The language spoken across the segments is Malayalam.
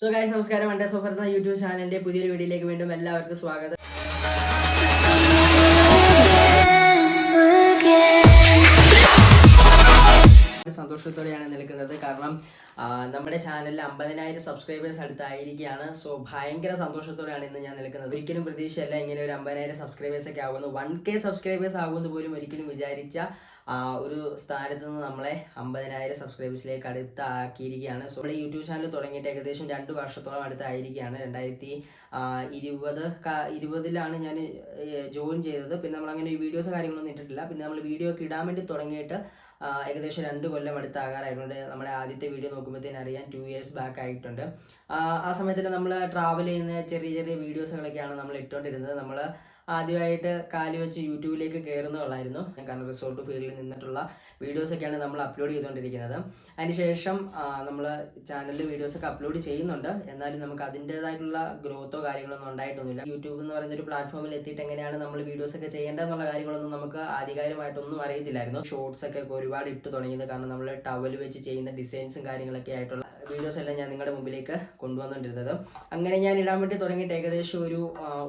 സോ ഗൈസ് നമസ്കാരം. വണ്ടേ സോഫർ എന്ന യൂട്യൂബ് ചാനലിന്റെ പുതിയൊരു വീഡിയോയിലേക്ക് വീണ്ടും എല്ലാവർക്കും സ്വാഗതം. സന്തോഷത്തോടെയാണ് നിൽക്കുന്നത്. കാരണം നമ്മുടെ ചാനലിൽ അമ്പതിനായിരം സബ്സ്ക്രൈബേഴ്സ് അടുത്തായിരിക്കുകയാണ്. സോ ഭയങ്കര സന്തോഷത്തോടെയാണ് ഇന്ന് ഞാൻ നിൽക്കുന്നത്. ഒരിക്കലും പ്രതീക്ഷയല്ല ഇങ്ങനെ ഒരു അമ്പതിനായിരം സബ്സ്ക്രൈബേഴ്സ് ഒക്കെ ആകുന്നു വൺ കെ സബ്സ്ക്രൈബേഴ്സ് ആകുമെന്ന് പോലും ഒരിക്കലും വിചാരിച്ച ഒരു സ്ഥാനത്ത് നിന്ന് നമ്മളെ അമ്പതിനായിരം സബ്സ്ക്രൈബേഴ്സിലേക്ക് അടുത്താക്കിയിരിക്കുകയാണ്. സോ നമ്മുടെ യൂട്യൂബ് ചാനൽ തുടങ്ങിയിട്ട് ഏകദേശം രണ്ട് വർഷത്തോളം അടുത്തായിരിക്കുകയാണ്. രണ്ടായിരത്തി ഇരുപത് ഇരുപതിലാണ് ഞാൻ ജോയിൻ ചെയ്തത്. പിന്നെ നമ്മൾ അങ്ങനെ വീഡിയോസ് കാര്യങ്ങളൊന്നും ഇട്ടിട്ടില്ല. പിന്നെ നമ്മൾ വീഡിയോ ഒക്കെ ഇടാൻ വേണ്ടി തുടങ്ങിയിട്ട് ഏകദേശം രണ്ട് കൊല്ലം അടുത്താകാറായിട്ടുണ്ട്. നമ്മുടെ ആദ്യത്തെ വീഡിയോ നോക്കുമ്പോഴത്തേനും അറിയാൻ ടു ഇയേഴ്സ് ബാക്ക് ആയിട്ടുണ്ട്. ആ, സമയത്തിൽ നമ്മൾ ട്രാവൽ ചെയ്യുന്ന ചെറിയ ചെറിയ വീഡിയോസുകളൊക്കെയാണ് നമ്മൾ ഇട്ടുകൊണ്ടിരുന്നത് നമ്മൾ ആദ്യമായിട്ട് കാലി വെച്ച് യൂട്യൂബിലേക്ക് കയറുന്നതുള്ളായിരുന്നു കാരണം റിസോർട്ട് ഫീൽഡിൽ നിന്നിട്ടുള്ള വീഡിയോസൊക്കെയാണ് നമ്മൾ അപ്ലോഡ് ചെയ്തുകൊണ്ടിരിക്കുന്നത്. അതിനുശേഷം നമ്മൾ ചാനലിൽ വീഡിയോസൊക്കെ അപ്ലോഡ് ചെയ്യുന്നുണ്ട്. എന്നാലും നമുക്ക് അതിന്റേതായിട്ടുള്ള ഗ്രോത്തോ കാര്യങ്ങളൊന്നും ഉണ്ടായിട്ടൊന്നുമില്ല. യൂട്യൂബ് എന്ന് പറയുന്ന ഒരു പ്ലാറ്റ്ഫോമിൽ എത്തിയിട്ട് എങ്ങനെയാണ് നമ്മൾ വീഡിയോസ് ഒക്കെ ചെയ്യേണ്ടതെന്നുള്ള കാര്യങ്ങളൊന്നും നമുക്ക് ആധികാരികമായിട്ടൊന്നും അറിയത്തില്ലായിരുന്നു. ഷോർട്സ് ഒക്കെ ഒരുപാട് ഇട്ട് തുടങ്ങിയത് കാരണം നമ്മൾ ടവൽ വെച്ച് ചെയ്യുന്ന ഡിസൈൻസും കാര്യങ്ങളൊക്കെ ആയിട്ടുള്ള വീഡിയോസ് എല്ലാം ഞാൻ നിങ്ങളുടെ മുമ്പിലേക്ക് കൊണ്ടുവന്നുകൊണ്ടിരുന്നത്. അങ്ങനെ ഞാൻ ഇടാൻ വേണ്ടി തുടങ്ങിയിട്ട് ഏകദേശം ഒരു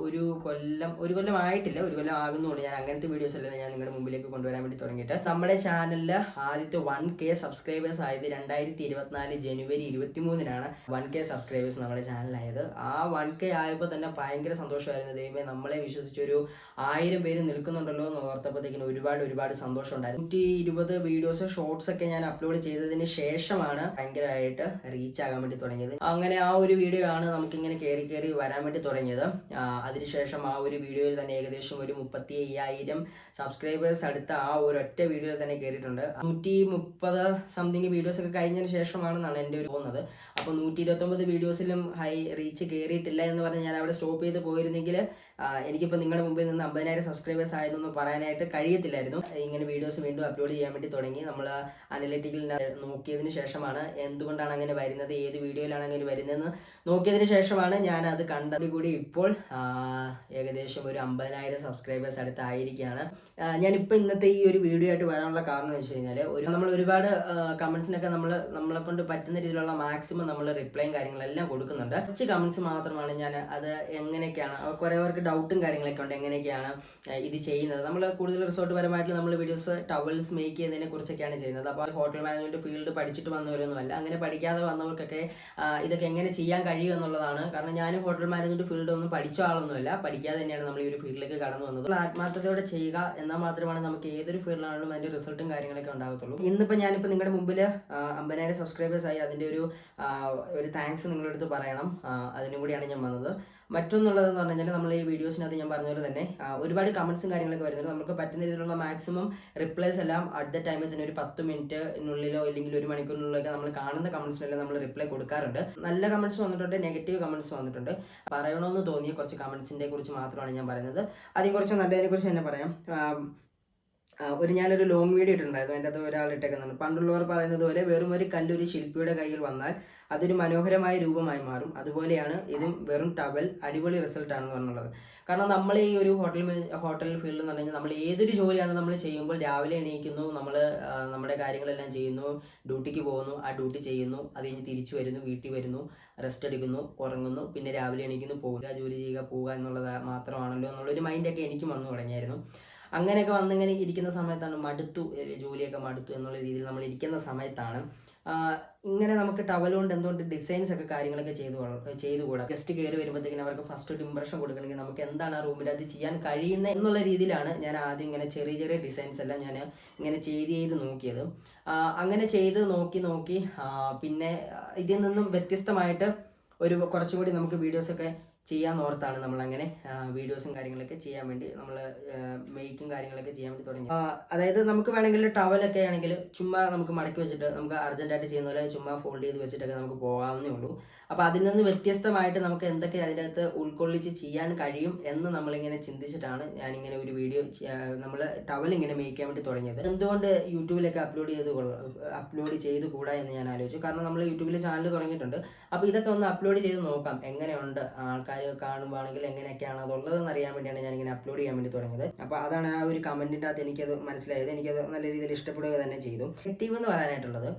ഒരു കൊല്ലം ഒരു കൊല്ലം ആയിട്ടില്ല ഒരു കൊല്ലം ആകുന്നുണ്ട് ഞാൻ അങ്ങനത്തെ വീഡിയോസ് എല്ലാം ഞാൻ നിങ്ങളുടെ മുമ്പിലേക്ക് കൊണ്ടുവരാൻ വേണ്ടി തുടങ്ങിയിട്ട്. നമ്മുടെ ചാനലിൽ ആദ്യത്തെ വൺ കെ സബ്സ്ക്രൈബേഴ്സ് ആയത് രണ്ടായിരത്തി ഇരുപത്തിനാല് ജനുവരി ഇരുപത്തി മൂന്നിനാണ് വൺ കെ സബ്സ്ക്രൈബേഴ്സ് നമ്മുടെ ചാനലായത് ആ വൺ കെ ആയപ്പോൾ തന്നെ ഭയങ്കര സന്തോഷമായിരുന്നു. ദൈവമേ നമ്മളെ വിശ്വസിച്ചൊരു ആയിരം പേര് നിൽക്കുന്നുണ്ടല്ലോ എന്ന് ഓർത്തപ്പോഴത്തേക്കിന് ഒരുപാട് ഒരുപാട് സന്തോഷം ഉണ്ടായിരുന്നു നൂറ്റി ഇരുപത് വീഡിയോസ് ഷോർട്സ് ഒക്കെ ഞാൻ അപ്ലോഡ് ചെയ്തതിന് ശേഷമാണ് ഭയങ്കരമായിട്ട് റീച്ച് ആകാൻ വേണ്ടി തുടങ്ങിയത്. അങ്ങനെ ആ ഒരു വീഡിയോ ആണ് നമുക്ക് ഇങ്ങനെ കയറി കയറി വരാൻ വേണ്ടി തുടങ്ങിയത്. അതിനുശേഷം ആ ഒരു വീഡിയോയിൽ തന്നെ ഏകദേശം ഒരു മുപ്പത്തി അയ്യായിരം സബ്സ്ക്രൈബേഴ്സ് അടുത്ത ആ ഒരു ഒറ്റ വീഡിയോയിൽ തന്നെ കയറിയിട്ടുണ്ട് നൂറ്റി മുപ്പത് സംതിങ് വീഡിയോസ് ഒക്കെ കഴിഞ്ഞതിന് ശേഷമാണെന്നാണ് എന്റെ ഒരു തോന്നുന്നത്. അപ്പോൾ നൂറ്റി ഇരുപത്തൊമ്പത് വീഡിയോസിലും ഹൈ റീച്ച് കയറിയിട്ടില്ല എന്ന് പറഞ്ഞാൽ ഞാൻ അവിടെ സ്റ്റോപ്പ് ചെയ്ത് പോയിരുന്നെങ്കിൽ എനിക്കിപ്പോൾ നിങ്ങളുടെ മുമ്പിൽ നിന്ന് അമ്പതിനായിരം സബ്സ്ക്രൈബേഴ്സ് ആയതൊന്നും പറയാനായിട്ട് കഴിയത്തില്ലായിരുന്നു. ഇങ്ങനെ വീഡിയോസ് വീണ്ടും അപ്ലോഡ് ചെയ്യാൻ വേണ്ടി തുടങ്ങി. നമ്മൾ അനലിറ്റിക്കൽ നോക്കിയതിന് ശേഷമാണ് എന്തുകൊണ്ടാണ് അങ്ങനെ വരുന്നത് ഏത് വീഡിയോയിലാണ് അങ്ങനെ വരുന്നതെന്ന് നോക്കിയതിന് ശേഷമാണ് ഞാൻ അത് കണ്ടതോടുകൂടി കൂടി ഇപ്പോൾ ഏകദേശം ഒരു അമ്പതിനായിരം സബ്സ്ക്രൈബേഴ്സ് അടുത്തായിരിക്കുകയാണ്. ഞാനിപ്പോൾ ഇന്നത്തെ ഈ ഒരു വീഡിയോ ആയിട്ട് വരാനുള്ള കാരണം എന്ന് വെച്ച് കഴിഞ്ഞാൽ ഒരു നമ്മൾ ഒരുപാട് കമൻസിനൊക്കെ നമ്മൾ നമ്മളെ കൊണ്ട് പറ്റുന്ന രീതിയിലുള്ള മാക്സിമം നമ്മൾ റിപ്ലൈയും കാര്യങ്ങളെല്ലാം കൊടുക്കുന്നുണ്ട്. കുറച്ച് കമൻസ് മാത്രമാണ് ഞാൻ അത് എങ്ങനെയൊക്കെയാണ് അവ- കുറേ പേർക്ക് ഡൗട്ടും കാര്യങ്ങളൊക്കെ ഉണ്ട്. എങ്ങനെയൊക്കെയാണ് ഇത് ചെയ്യുന്നത്? നമ്മൾ കൂടുതൽ റിസോർട്ട് പരമായിട്ട് നമ്മൾ വീഡിയോസ് ടവൽസ് മേക്ക് ചെയ്യുന്നതിനെ കുറിച്ചൊക്കെയാണ് ചെയ്യുന്നത്. അപ്പോൾ ഹോട്ടൽ മാനേജ്മെന്റ് ഫീൽഡ് പഠിച്ചിട്ട് വന്നവരൊന്നുമല്ല. അങ്ങനെ പഠിക്കാതെ വന്നവർക്കൊക്കെ ഇതൊക്കെ എങ്ങനെ ചെയ്യാൻ കഴിയും എന്നുള്ളതാണ്. കാരണം ഞാനും ഹോട്ടൽ മാനേജ്മെന്റ് ഫീൽഡ് ഒന്നും പഠിച്ച ആളൊന്നുമല്ല. പഠിക്കാതെ തന്നെയാണ് നമ്മൾ ഈ ഒരു ഫീൽഡിലേക്ക് കടന്നു വന്നത്. ആത്മാർത്ഥതയോടെ ചെയ്യുക എന്നാൽ മാത്രമാണ് നമുക്ക് ഏതൊരു ഫീൽഡിലാണെങ്കിലും അതിന്റെ റിസൾട്ടും കാര്യങ്ങളൊക്കെ ഉണ്ടാകത്തുള്ളൂ. ഇന്നിപ്പോൾ ഞാനിപ്പോൾ നിങ്ങളുടെ മുമ്പിൽ അമ്പതിനായിരം സബ്സ്ക്രൈബേഴ്സ് ആയി. അതിന്റെ ഒരു ഒരു താങ്ക്സ് നിങ്ങളുടെ അടുത്ത് പറയണം അതിനും കൂടിയാണ് ഞാൻ വന്നത്. മറ്റൊന്നുള്ളതെന്ന് പറഞ്ഞു കഴിഞ്ഞാൽ നമ്മൾ ഈ വീഡിയോസിനകത്ത് ഞാൻ പറഞ്ഞ പോലെ തന്നെ ഒരുപാട് കമൻസും കാര്യങ്ങളൊക്കെ വരുന്നുണ്ട്. നമുക്ക് പറ്റുന്ന രീതിയിലുള്ള മാക്സിമം റിപ്ലൈസ് എല്ലാം അറ്റ് ദ ടൈമിൽ തന്നെ ഒരു പത്ത് മിനിറ്റിനുള്ളിലോ ഇല്ലെങ്കിൽ ഒരു മണിക്കൂറിനുള്ളിലൊക്കെ നമ്മൾ കാണുന്ന കമൻസിനെല്ലാം നമ്മൾ റിപ്ലൈ കൊടുക്കാറുണ്ട്. നല്ല കമൻസ് വന്നിട്ടുണ്ട് നെഗറ്റീവ് കമൻസ് വന്നിട്ടുണ്ട്. പറയണമെന്ന് തോന്നിയ കുറച്ച് കമൻസിന്റെ കുറിച്ച് മാത്രമാണ് ഞാൻ പറയുന്നത്. അതേക്കുറിച്ച് കുറച്ച് നല്ലതിനെ കുറിച്ച് തന്നെ പറയാം. ഒരു ഞാനൊരു ലോങ് വീഡിയോ ഇട്ടിട്ടുണ്ടായിരുന്നു. അതിന്റെ അകത്ത് ഒരാൾ ഇട്ടേക്കുന്നത് പണ്ടുള്ളവർ പറയുന്നത് പോലെ വെറും ഒരു കല്ലൊരു ശില്പിയുടെ കയ്യിൽ വന്നാൽ അതൊരു മനോഹരമായ രൂപമായി മാറും. അതുപോലെയാണ് ഇതും വെറും ടവൽ അടിപൊളി റിസൾട്ട് ആണെന്ന് പറഞ്ഞുള്ളത്. കാരണം നമ്മൾ ഈ ഒരു ഹോട്ടൽ ഹോട്ടൽ ഫീൽഡ് എന്ന് പറഞ്ഞാൽ നമ്മൾ ഏതൊരു ജോലിയാണ് നമ്മൾ ചെയ്യുമ്പോൾ രാവിലെ എണീക്കുന്നു നമ്മൾ നമ്മുടെ കാര്യങ്ങളെല്ലാം ചെയ്യുന്നു ഡ്യൂട്ടിക്ക് പോകുന്നു ആ ഡ്യൂട്ടി ചെയ്യുന്നു അത് കഴിഞ്ഞ് തിരിച്ചു വരുന്നു വീട്ടിൽ വരുന്നു റെസ്റ്റ് എടുക്കുന്നു ഉറങ്ങുന്നു പിന്നെ രാവിലെ എണീക്കുന്നു പോവുക ജോലി ചെയ്യുക പോവുക എന്നുള്ളത് മാത്രമാണല്ലോ എന്നുള്ളൊരു മൈൻഡൊക്കെ എനിക്കും വന്നു തുടങ്ങിയായിരുന്നു. അങ്ങനെയൊക്കെ വന്നിങ്ങനെ ഇരിക്കുന്ന സമയത്താണ് മടുത്തു ജോലിയൊക്കെ മടുത്തു എന്നുള്ള രീതിയിൽ നമ്മൾ ഇരിക്കുന്ന സമയത്താണ്. ഇങ്ങനെ നമുക്ക് ടവൽ കൊണ്ട് എന്തുകൊണ്ട് ഡിസൈൻസ് ഒക്കെ കാര്യങ്ങളൊക്കെ ചെയ്തു ചെയ്തു ചെയ്തുകൂടാ? ഗസ്റ്റ് കയറി വരുമ്പോഴത്തേക്കിനും അവർക്ക് ഫസ്റ്റ് ഒരു ഇമ്പ്രഷൻ കൊടുക്കണമെങ്കിൽ നമുക്ക് എന്താണ് ആ റൂമിൽ അത് ചെയ്യാൻ കഴിയുന്നത് എന്നുള്ള രീതിയിലാണ് ഞാൻ ആദ്യം ഇങ്ങനെ ചെറിയ ചെറിയ ഡിസൈൻസ് എല്ലാം ഞാൻ ഇങ്ങനെ ചെയ്ത് ചെയ്ത് നോക്കിയത്. അങ്ങനെ ചെയ്ത് നോക്കി നോക്കി പിന്നെ ഇതിൽ നിന്നും വ്യത്യസ്തമായിട്ട് ഒരു കുറച്ചുകൂടി നമുക്ക് വീഡിയോസൊക്കെ ചെയ്യാൻ ഓർത്താണ് നമ്മൾ അങ്ങനെ വീഡിയോസും കാര്യങ്ങളൊക്കെ ചെയ്യാൻ വേണ്ടി നമ്മൾ മേക്കും കാര്യങ്ങളൊക്കെ ചെയ്യാൻ വേണ്ടി തുടങ്ങി അതായത് നമുക്ക് വേണമെങ്കിൽ ടവലൊക്കെ ആണെങ്കിൽ ചുമ്മാ നമുക്ക് മടക്കി വെച്ചിട്ട് നമുക്ക് അർജന്റായിട്ട് ചെയ്യുന്ന പോലെ ചുമ്മാ ഫോൾഡ് ചെയ്ത് വെച്ചിട്ടൊക്കെ നമുക്ക് പോകാവുന്നേ ഉള്ളൂ. അപ്പോൾ അതിൽ നിന്ന് വ്യത്യസ്തമായിട്ട് നമുക്ക് എന്തൊക്കെ അതിന്റെ അകത്ത് ഉൾക്കൊള്ളിച്ച് ചെയ്യാൻ കഴിയും എന്ന് നമ്മളിങ്ങനെ ചിന്തിച്ചിട്ടാണ് ഞാനിങ്ങനെ ഒരു വീഡിയോ നമ്മൾ ടവൽ ഇങ്ങനെ മേയ്ക്കാൻ വേണ്ടി തുടങ്ങിയത്. എന്തുകൊണ്ട് യൂട്യൂബിലൊക്കെ അപ്ലോഡ് ചെയ്ത് അപ്ലോഡ് ചെയ്ത് കൂടാ എന്ന് ഞാൻ ആലോചിച്ചു. കാരണം നമ്മൾ യൂട്യൂബിൽ ചാനൽ തുടങ്ങിയിട്ടുണ്ട്. അപ്പോൾ ഇതൊക്കെ ഒന്ന് അപ്ലോഡ് ചെയ്ത് നോക്കാം. എങ്ങനെയുണ്ട് ആൾക്കാർ ആൾക്കാർ കാണുവാണെങ്കിൽ എങ്ങനെയൊക്കെയാണ് അതുള്ളതെന്ന് അറിയാൻ വേണ്ടിയാണ് ഞാൻ ഇങ്ങനെ അപ്ലോഡ് ചെയ്യാൻ വേണ്ടി തുടങ്ങിയത്. അപ്പോൾ അതാണ് ആ ഒരു കമന്റിന്റെ അകത്ത് എനിക്കത് മനസ്സിലായത്. എനിക്കത് നല്ല രീതിയിൽ ഇഷ്ടപ്പെടുക തന്നെ ചെയ്തു. നെഗറ്റീവ് എന്ന് പറയാനായിട്ടുള്ളത്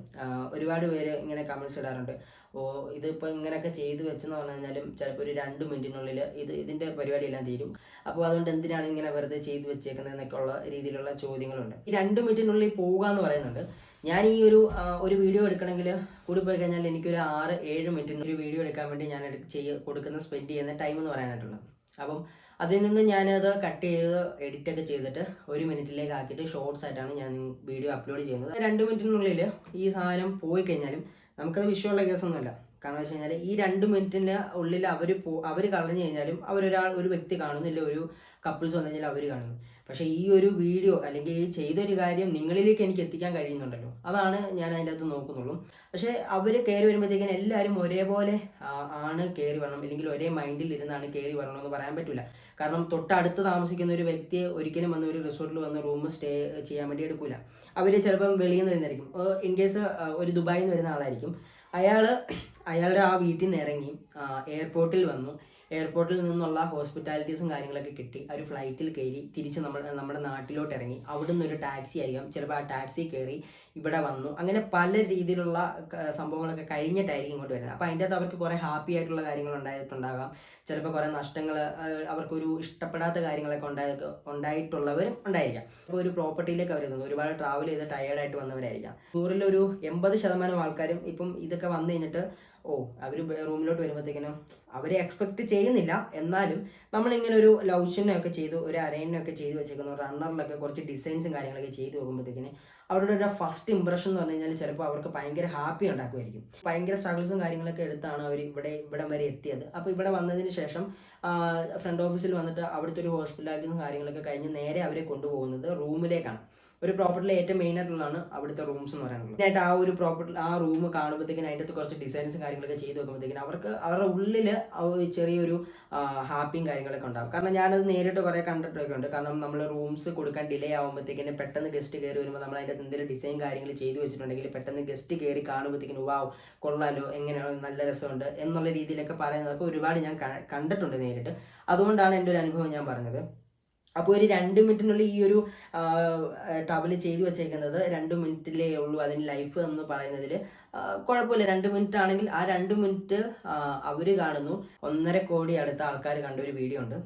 ഒരുപാട് പേര് ഇങ്ങനെ കമൻസ് ഇടാറുണ്ട്. ഓ ഇതിപ്പോൾ ഇങ്ങനെയൊക്കെ ചെയ്തു വെച്ചെന്ന് പറഞ്ഞു കഴിഞ്ഞാലും ചിലപ്പോൾ ഒരു രണ്ട് മിനിറ്റിനുള്ളിൽ ഇത് ഇതിന്റെ പരിപാടിയെല്ലാം തീരും. അപ്പോൾ അതുകൊണ്ട് എന്തിനാണ് ഇങ്ങനെ വെറുതെ ചെയ്തു വെച്ചേക്കുന്നത് എന്നൊക്കെ ഉള്ള രീതിയിലുള്ള ചോദ്യങ്ങളുണ്ട്. ഈ രണ്ട് മിനിറ്റിനുള്ളിൽ പോവുക എന്ന് പറയുന്നുണ്ട്. ഞാൻ ഈ ഒരു ഒരു വീഡിയോ എടുക്കണമെങ്കിൽ കൂടി പോയി കഴിഞ്ഞാൽ എനിക്കൊരു ആറ് ഏഴ് മിനിറ്റ് ഒരു വീഡിയോ എടുക്കാൻ വേണ്ടി ഞാൻ ചെയ്യ കൊടുക്കുന്ന സ്പെൻഡ് ചെയ്യുന്ന ടൈം എന്ന് പറയാനായിട്ടുള്ളത്. അപ്പം അതിൽ നിന്ന് ഞാനത് കട്ട് ചെയ്ത് എഡിറ്റ് ഒക്കെ ചെയ്തിട്ട് ഒരു മിനിറ്റിലേക്ക് ആക്കിയിട്ട് ഷോർട്സ് ആയിട്ടാണ് ഞാൻ വീഡിയോ അപ്ലോഡ് ചെയ്യുന്നത്. രണ്ട് മിനിറ്റിനുള്ളിൽ ഈ സാധനം പോയി കഴിഞ്ഞാലും നമുക്കത് വിഷയമുള്ള കേസൊന്നുമല്ല. കാരണം വെച്ച് കഴിഞ്ഞാൽ ഈ രണ്ട് മിനിറ്റിന്റെ ഉള്ളിൽ അവർ പോ അവർ കളഞ്ഞു കഴിഞ്ഞാലും അവരൊരാൾ ഒരു വ്യക്തി കാണുന്നില്ല ഒരു കപ്പിൾസ് വന്നു കഴിഞ്ഞാൽ അവർ കാണുന്നു പക്ഷേ ഈ ഒരു വീഡിയോ അല്ലെങ്കിൽ ഈ ചെയ്തൊരു കാര്യം നിങ്ങളിലേക്ക് എനിക്ക് എത്തിക്കാൻ കഴിയുന്നുണ്ടല്ലോ. അതാണ് ഞാൻ അതിന്റെ അകത്ത് നോക്കുന്നുള്ളൂ. പക്ഷേ അവർ കയറി വരുമ്പോഴത്തേക്കിനും എല്ലാവരും ഒരേപോലെ ആണ് കയറി വരണം. അല്ലെങ്കിൽ ഒരേ മൈൻഡിൽ ഇരുന്നാണ് കയറി വരണം എന്ന് പറയാൻ പറ്റില്ല കാരണം തൊട്ടടുത്ത് താമസിക്കുന്ന ഒരു വ്യക്തിയെ ഒരിക്കലും വന്ന് ഒരു റിസോർട്ടിൽ വന്ന് റൂം സ്റ്റേ ചെയ്യാൻ വേണ്ടി എടുക്കില്ല അവർ ചിലപ്പം വെളിയിൽ നിന്ന് വരുന്നതായിരിക്കും. ഇൻ കേസ് ഒരു ദുബായിൽ നിന്ന് വരുന്ന ആളായിരിക്കും. അയാൾ അയാളുടെ ആ വീട്ടിൽ നിന്ന് ഇറങ്ങി എയർപോർട്ടിൽ വന്നു. എയർപോർട്ടിൽ നിന്നുള്ള ഹോസ്പിറ്റാലിറ്റീസും കാര്യങ്ങളൊക്കെ കിട്ടി. ഒരു ഫ്ലൈറ്റിൽ കയറി തിരിച്ച് നമ്മൾ നമ്മുടെ നാട്ടിലോട്ട് ഇറങ്ങി അവിടുന്ന് ഒരു ടാക്സി ആയിരിക്കാം. ചിലപ്പോൾ ആ ടാക്സി കയറി ഇവിടെ വന്നു. അങ്ങനെ പല രീതിയിലുള്ള സംഭവങ്ങളൊക്കെ കഴിഞ്ഞിട്ടായിരിക്കും ഇങ്ങോട്ട് വരുന്നത്. അപ്പോൾ അതിന്റെ അകത്ത് അവർക്ക് കുറേ ഹാപ്പി ആയിട്ടുള്ള കാര്യങ്ങൾ ഉണ്ടായിട്ടുണ്ടാകാം. ചിലപ്പോൾ കുറേ നഷ്ടങ്ങൾ അവർക്കൊരു ഇഷ്ടപ്പെടാത്ത കാര്യങ്ങളൊക്കെ ഉണ്ടായ ഉണ്ടായിട്ടുള്ളവരും ഉണ്ടായിരിക്കാം. അപ്പോൾ ഒരു പ്രോപ്പർട്ടിയിലേക്ക് അവർ എത്തുന്നു ഒരുപാട് ട്രാവൽ ചെയ്ത് ടയേർഡായിട്ട് വന്നവരായിരിക്കാം. നൂറിലൊരു എൺപത് ശതമാനം ആൾക്കാരും ഇപ്പം ഇതൊക്കെ വന്നു കഴിഞ്ഞിട്ട് ഓ അവർ റൂമിലോട്ട് വരുമ്പോഴത്തേക്കിനും അവരെ എക്സ്പെക്ട് ചെയ്യുന്നില്ല. എന്നാലും നമ്മളിങ്ങനെ ഒരു ലൗഷനൊക്കെ ചെയ്തു ഒരു അരയനൊക്കെ ചെയ്തു വെച്ചേക്കുന്ന. റണ്ണറിലൊക്കെ കുറച്ച് ഡിസൈൻസും കാര്യങ്ങളൊക്കെ ചെയ്തു നോക്കുമ്പോഴത്തേക്കിന് അവരുടെ ഒരു ഫസ്റ്റ് ഇമ്പ്രഷൻ എന്ന് പറഞ്ഞു കഴിഞ്ഞാൽ ചിലപ്പോൾ അവർക്ക് ഭയങ്കര ഹാപ്പി ഉണ്ടാക്കുമായിരിക്കും. ഭയങ്കര സ്ട്രഗിൾസും കാര്യങ്ങളൊക്കെ എടുത്താണ് അവർ ഇവിടെ ഇവിടെ വരെ എത്തിയത്. അപ്പോൾ ഇവിടെ വന്നതിന് ശേഷം ഫ്രണ്ട് ഓഫീസിൽ വന്നിട്ട് അവിടുത്തെ ഒരു ഹോസ്പിറ്റാലിറ്റീസും കാര്യങ്ങളൊക്കെ കഴിഞ്ഞ് നേരെ അവരെ കൊണ്ടുപോകുന്നത് റൂമിലേക്കാണ് ഒരു പ്രോപ്പർട്ടിയിലെ ഏറ്റവും മെയിൻ ആയിട്ടുള്ളതാണ് അവിടുത്തെ റൂംസ് എന്ന് പറയുന്നത് മെയിനായിട്ട് ആ ഒരു പ്രോപ്പർട്ടി ആ റൂം കാണുമ്പോഴത്തേക്കും അതിന്റെ കുറച്ച് ഡിസൈൻസും കാര്യങ്ങളൊക്കെ ചെയ്ത് വെക്കുമ്പോഴത്തേക്കിനും അവർക്ക് അവരുടെ ഉള്ളിൽ ചെറിയൊരു ഹാപ്പിയും കാര്യങ്ങളൊക്കെ ഉണ്ടാകും കാരണം ഞാനത് നേരിട്ട് കുറേ കണ്ടിട്ടൊക്കെ ഉണ്ട് കാരണം നമ്മൾ റൂംസ് കൊടുക്കാൻ ഡിലേ ആകുമ്പോഴത്തേക്കും പെട്ടെന്ന് ഗസ്റ്റ് കയറി വരുമ്പോൾ നമ്മൾ അതിന്റെ എന്തെങ്കിലും ഡിസൈൻ കാര്യങ്ങൾ ചെയ്തു വെച്ചിട്ടുണ്ടെങ്കിൽ പെട്ടെന്ന് ഗസ്റ്റ് കയറി കാണുമ്പോഴത്തേക്കും വാവ് കൊള്ളാലോ എങ്ങനെയാണ് നല്ല രസമുണ്ട് എന്നുള്ള രീതിയിലൊക്കെ പറയുന്നതൊക്കെ ഒരുപാട് ഞാൻ കണ്ടിട്ടുണ്ട് നേരിട്ട്. അതുകൊണ്ടാണ് എന്റെ ഒരു അനുഭവം ഞാൻ പറഞ്ഞത്. അപ്പോൾ ഒരു രണ്ട് മിനിറ്റിനുള്ളിൽ ഈ ഒരു ടവൽ ചെയ്തു വെച്ചേക്കുന്നത് രണ്ട് മിനിറ്റിലേ ഉള്ളൂ അതിന് ലൈഫ് എന്ന് പറയുന്നതിൽ കുഴപ്പമില്ല. രണ്ട് മിനിറ്റ് ആണെങ്കിൽ ആ രണ്ട് മിനിറ്റ് അവർ കാണുന്നു. ഒന്നര കോടി അടുത്ത ആൾക്കാർ കണ്ട ഒരു വീഡിയോ ഉണ്ട്.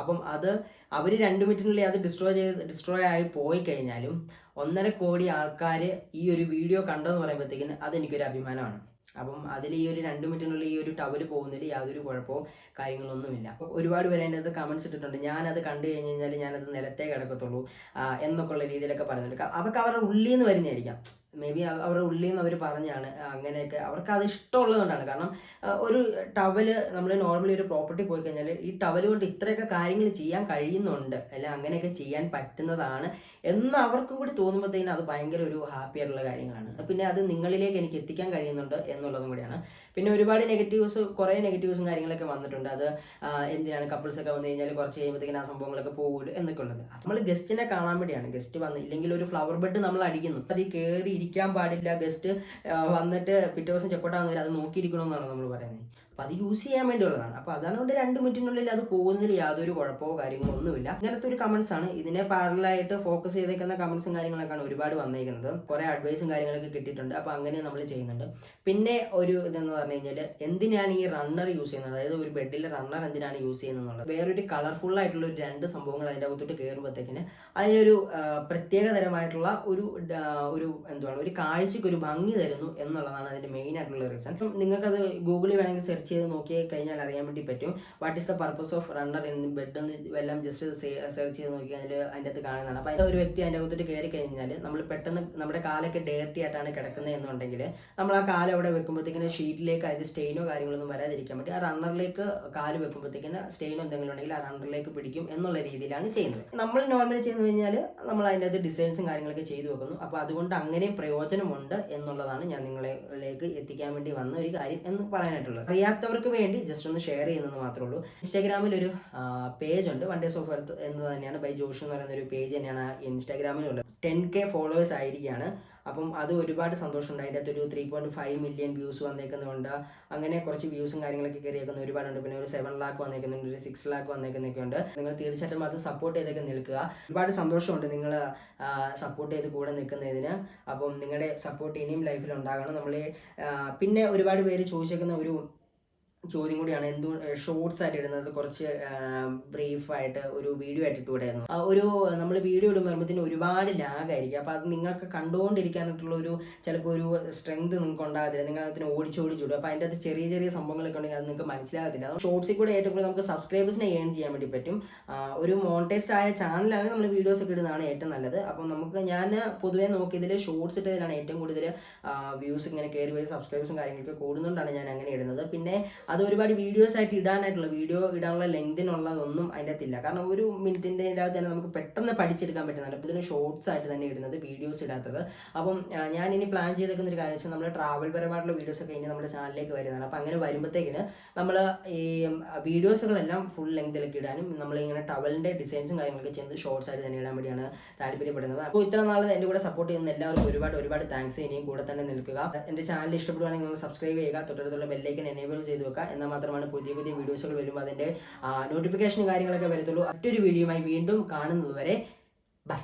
അപ്പം അത് അവർ രണ്ട് മിനിറ്റിനുള്ളിൽ അത് ഡിസ്ട്രോയ് ചെയ്ത് ഡിസ്ട്രോയ് ആയി പോയി കഴിഞ്ഞാലും ഒന്നര കോടി ആൾക്കാർ ഈ ഒരു വീഡിയോ കണ്ടെന്ന് പറയുമ്പോഴത്തേക്കിന് അതെനിക്കൊരു അഭിമാനമാണ്. അപ്പം അതിൽ ഈ ഒരു രണ്ട് മിനിറ്റിനുള്ളിൽ ഈ ഒരു ടവൽ പോകുന്നതിൽ യാതൊരു കുഴപ്പമോ കാര്യങ്ങളൊന്നുമില്ല. അപ്പോൾ ഒരുപാട് പേര് അതിന്റെ അത് കമൻസ് ഇട്ടിട്ടുണ്ട്. ഞാനത് കണ്ടു കഴിഞ്ഞ് കഴിഞ്ഞാൽ ഞാനത് നിലത്തേ കിടക്കത്തുള്ളൂ എന്നൊക്കെയുള്ള രീതിയിലൊക്കെ ക- അതൊക്കെ അവരുടെ ഉള്ളിൽ നിന്ന് വരുന്നതായിരിക്കാം. മേ ബി അവരുടെ ഉള്ളിൽ നിന്ന് അവർ പറഞ്ഞാണ് അങ്ങനെയൊക്കെ. അവർക്ക് അത് ഇഷ്ടമുള്ളതുകൊണ്ടാണ്. കാരണം ഒരു ടവൽ നമ്മൾ നോർമലി ഒരു പ്രോപ്പർട്ടി പോയി കഴിഞ്ഞാൽ ഈ ടവൽ കൊണ്ട് ഇത്രയൊക്കെ കാര്യങ്ങൾ ചെയ്യാൻ കഴിയുന്നുണ്ട്. അല്ല അങ്ങനെയൊക്കെ ചെയ്യാൻ പറ്റുന്നതാണ് എന്ന് അവർക്കും കൂടി തോന്നുമ്പോഴത്തേനും അത് ഭയങ്കര ഒരു ഹാപ്പി ആയിട്ടുള്ള കാര്യങ്ങളാണ്. പിന്നെ അത് നിങ്ങളിലേക്ക് എനിക്ക് എത്തിക്കാൻ കഴിയുന്നുണ്ട് എന്നുള്ളതും കൂടിയാണ്. പിന്നെ ഒരുപാട് നെഗറ്റീവ്സ് കുറേ നെഗറ്റീവ്സും കാര്യങ്ങളൊക്കെ വന്നിട്ടുണ്ട്. അത് എന്തിനാണ് കപ്പിൾസ് ഒക്കെ വന്നു കഴിഞ്ഞാൽ കുറച്ച് കഴിയുമ്പോഴത്തേക്കും ആ സംഭവങ്ങളൊക്കെ പോകുമല്ലോ എന്നൊക്കെ ഉള്ളത്. നമ്മൾ ഗസ്റ്റിനെ കാണാൻ വേണ്ടിയാണ്. ഗസ്റ്റ് വന്ന് ഇല്ലെങ്കിൽ ഒരു ഫ്ലവർ ബെഡ് നമ്മൾ അടിക്കുന്നു അത് കയറി ഇരിക്കാൻ പാടില്ല. ഗസ്റ്റ് വന്നിട്ട് പിറ്റേ ദിവസം ചെക്കോട്ടാന്ന് അത് നോക്കിയിരിക്കണമെന്നാണ് നമ്മൾ പറയുന്നത് അപ്പോൾ അത് യൂസ് ചെയ്യാൻ വേണ്ടിയുള്ളതാണ്. അപ്പോൾ അതാണ് കൊണ്ട് രണ്ട് മിനിറ്റിനുള്ളിൽ അത് പോകുന്നതിൽ യാതൊരു കുഴപ്പമോ കാര്യങ്ങളോ ഒന്നുമില്ല. ഇങ്ങനത്തെ ഒരു കമന്റ്സ് ആണ് ഇതിനെ പാരലായിട്ട് ഫോക്കസ് ചെയ്തേക്കുന്ന കമൻസും കാര്യങ്ങളൊക്കെയാണ് ഒരുപാട് വന്നേക്കുന്നത്. കുറേ അഡ്വൈസും കാര്യങ്ങളൊക്കെ കിട്ടിയിട്ടുണ്ട്. അപ്പോൾ അങ്ങനെ നമ്മൾ ചെയ്യുന്നുണ്ട്. പിന്നെ ഒരു ഇതെന്ന് പറഞ്ഞു കഴിഞ്ഞാൽ എന്തിനാണ് ഈ റണ്ണർ യൂസ് ചെയ്യുന്നത്? അതായത് ഒരു ബെഡിലെ റണ്ണർ എന്തിനാണ് യൂസ് ചെയ്യുന്നത് എന്നുള്ളത്. വേറൊരു കളർഫുൾ ആയിട്ടുള്ള ഒരു രണ്ട് സംഭവങ്ങൾ അതിന്റെ അകത്തോട്ട് കയറുമ്പോഴത്തേക്കിന് അതിനൊരു പ്രത്യേകതരമായിട്ടുള്ള ഒരു ഒരു എന്തുവാണ് ഒരു കാഴ്ചക്ക് ഒരു ഭംഗി തരുന്നു എന്നുള്ളതാണ് അതിന്റെ മെയിൻ ആയിട്ടുള്ള റീസൺ നിങ്ങൾക്ക് നിങ്ങൾക്കത് ഗൂഗിളിൽ വേണമെങ്കിൽ സെർച്ച് ചെയ്ത് നോക്കി കഴിഞ്ഞാൽ അറിയാൻ വേണ്ടി പറ്റും. What is the purpose of runner എന്ന് ബെഡ് എന്ന് എല്ലാം ജസ്റ്റ് സെർച്ച് ചെയ്ത് നോക്കി അതിൽ അതിന്റെ അകത്ത് കാണുന്നതാണ്. അപ്പോൾ അതിന്റെ ഒരു വ്യക്തി അതിന്റെ അകത്തോട്ട് കയറി കഴിഞ്ഞാൽ നമ്മൾ പെട്ടെന്ന് നമ്മുടെ കാലൊക്കെ ഡേർട്ടി ആയിട്ടാണ് കിടക്കുന്നത് എന്നുണ്ടെങ്കിൽ നമ്മൾ ആ കാലം അവിടെ വെക്കുമ്പോഴത്തേക്കിന് ഷീറ്റിലേക്ക് അതിന്റെ സ്റ്റെയിനോ കാര്യങ്ങളൊന്നും വരാതിരിക്കാൻ പറ്റും. ആ റണ്ണറിലേക്ക് കാൽ വെക്കുമ്പോഴത്തേക്കിന് സ്റ്റെയിനോ എന്തെങ്കിലും ഉണ്ടെങ്കിൽ ആ റണ്ണറിലേക്ക് പിടിക്കും എന്നുള്ള രീതിയിലാണ് ചെയ്യുന്നത്. നമ്മൾ നോർമലി ചെയ്യുന്നു കഴിഞ്ഞാൽ നമ്മൾ അതിന്റെ അകത്ത് ഡിസൈൻസും കാര്യങ്ങളൊക്കെ ചെയ്തു വെക്കുന്നു. അപ്പോൾ അതുകൊണ്ട് അങ്ങനെയും പ്രയോജനമുണ്ട് എന്നുള്ളതാണ് ഞാൻ നിങ്ങളിലേക്ക് എത്തിക്കാൻ വേണ്ടി വന്ന ഒരു കാര്യം എന്ന് പറയാനായിട്ടുള്ളത്. അറിയാത്തവർക്ക് വേണ്ടി ജസ്റ്റ് ഒന്ന് ഷെയർ ചെയ്യുന്നത് മാത്രമേ ഉള്ളൂ. ഇൻസ്റ്റാഗ്രാമിൽ ഒരു പേജ് ഉണ്ട്. വൺ ഡേസ് ഓഫ് എർത്ത് എന്ന് തന്നെയാണ്. ബൈ ജോഷ് എന്ന് പറയുന്ന ഒരു പേജ് തന്നെയാണ് ഇൻസ്റ്റാഗ്രാമിലുള്ളത് ടെൻ കെ ഫോളോവേഴ്സ് ആയിരിക്കുകയാണ്. അപ്പം അത് ഒരുപാട് സന്തോഷമുണ്ട് അതിന്റെ അകത്ത് ഒരു three point five million views വന്നേക്കുന്നുണ്ട് അങ്ങനെ കുറച്ച് വ്യൂസും കാര്യങ്ങളൊക്കെ കയറിയേക്കുന്ന ഒരുപാടുണ്ട്. പിന്നെ ഒരു സെവൻ ലാക്ക് വന്നേക്കുന്നുണ്ട് ഒരു സിക്സ് ലാക്ക് വന്നേക്കുന്നൊക്കെ ഉണ്ട്. നിങ്ങൾ തീർച്ചയായിട്ടും അത് സപ്പോർട്ട് ചെയ്തൊക്കെ നിൽക്കുക. ഒരുപാട് സന്തോഷമുണ്ട് നിങ്ങൾ സപ്പോർട്ട് ചെയ്ത് കൂടെ നിൽക്കുന്നതിന്. അപ്പം നിങ്ങളുടെ സപ്പോർട്ട് ഇനിയും ലൈഫിൽ ഉണ്ടാകണം. നമ്മൾ പിന്നെ ഒരുപാട് പേര് ചോദിച്ചേക്കുന്ന ഒരു ചോദ്യം കൂടിയാണ്. എന്തു ഷോർട്സ് ആയിട്ട് ഇടുന്നത്? കുറച്ച് ബ്രീഫ് ആയിട്ട് ഒരു വീഡിയോ ആയിട്ട് ഇട്ടുകൂടായിരുന്നു ഒരു നമ്മൾ വീഡിയോ ഇടുമ്പോഴത്തേന് ഒരുപാട് ലാഗ് ആയിരിക്കും. അപ്പോൾ അത് നിങ്ങൾക്ക് കണ്ടുകൊണ്ടിരിക്കാനായിട്ടുള്ള ഒരു ചിലപ്പോൾ ഒരു സ്ട്രെങ്ത് നിങ്ങൾക്ക് ഉണ്ടാകത്തില്ല. നിങ്ങൾ അതിന് ഓടിച്ചോടിച്ചിടും അപ്പോൾ അതിന്റെ അകത്ത് ചെറിയ ചെറിയ സംഭവങ്ങളൊക്കെ ഉണ്ടെങ്കിൽ അത് നിങ്ങൾക്ക് മനസ്സിലാകത്തില്ല. ഷോർട്സിൽ കൂടെ ഏറ്റവും കൂടുതൽ നമുക്ക് സബ്സ്ക്രൈബേഴ്സിനെ ഏൺ ചെയ്യാൻ വേണ്ടി പറ്റും. ഒരു മോണിറ്റൈസ്ഡ് ആയ ചാനലാണ് നമ്മൾ വീഡിയോസ് ഒക്കെ ഇടുന്നതാണ് ഏറ്റവും നല്ലത്. അപ്പം നമുക്ക് ഞാൻ പൊതുവേ നോക്കിയതിൽ ഷോർട്സ് ഇട്ടതിലാണ് ഏറ്റവും കൂടുതൽ വ്യൂസ് ഇങ്ങനെ കയറി വരും സബ്സ്ക്രൈബേഴ്സും കാര്യങ്ങളൊക്കെ കൂടുന്നതുകൊണ്ടാണ് ഞാൻ അങ്ങനെ ഇടുന്നത്. പിന്നെ അത് ഒരുപാട് വീഡിയോസ് ആയിട്ട് ഇടാനായിട്ടുള്ള വീഡിയോ ഇടാനുള്ള ലെങ്തിനുള്ളതൊന്നും അതിന്റെ അകത്തില്ല കാരണം ഒരു മിനിറ്റിന്റെ അകത്ത് തന്നെ നമുക്ക് പെട്ടെന്ന് പഠിച്ചെടുക്കാൻ പറ്റുന്നുണ്ട്. അപ്പോൾ ഇതിന് ഷോർട്സ് ആയിട്ട് തന്നെ ഇടുന്നത് വീഡിയോസ് ഇടാത്തത്. അപ്പം ഞാൻ ഇനി പ്ലാൻ ചെയ്തേക്കുന്ന ഒരു കാര്യം വെച്ചാൽ നമ്മൾ ട്രാവൽ പരമായിട്ടുള്ള വീഡിയോസ് ഒക്കെ ഇനി നമ്മുടെ ചാനലിലേക്ക് വരുന്നതാണ്. അപ്പോൾ അങ്ങനെ വരുമ്പോഴത്തേക്കിന് നമ്മൾ ഈ വീഡിയോസുകളെല്ലാം ഫുൾ ലെങ്തിലൊക്കെ ഇടാനും നമ്മൾ ഇങ്ങനെ ടവലിന്റെ ഡിസൈൻസും കാര്യങ്ങളൊക്കെ ചെയ്ത് ഷോർട്സ് ആയിട്ട് തന്നെ ഇടാൻ വേണ്ടിയാണ് താല്പര്യപ്പെടുന്നത്. അപ്പോൾ ഇത്ര നാൾ എന്റെ കൂടെ സപ്പോർട്ട് ചെയ്യുന്ന എല്ലാവർക്കും ഒരുപാട് ഒരുപാട് താങ്ക്സ് ഇനിയും കൂടെ തന്നെ നിൽക്കുക. എന്റെ ചാനൽ ഇഷ്ടപ്പെടുവാണെങ്കിൽ നിങ്ങൾ സബ്സ്ക്രൈബ് ചെയ്യുക തൊട്ടടുത്തുള്ള ബെല്ലേക്കൻ എനേബിൾ ചെയ്ത് വെക്കുക. എന്നാൽ മാത്രമാണ് പുതിയ പുതിയ വീഡിയോസുകൾ വരുമ്പോൾ അതിന്റെ നോട്ടിഫിക്കേഷൻ കാര്യങ്ങളൊക്കെ വരത്തുള്ളൂ. മറ്റൊരു വീഡിയോയുമായി വീണ്ടും കാണുന്നതുവരെ ബൈ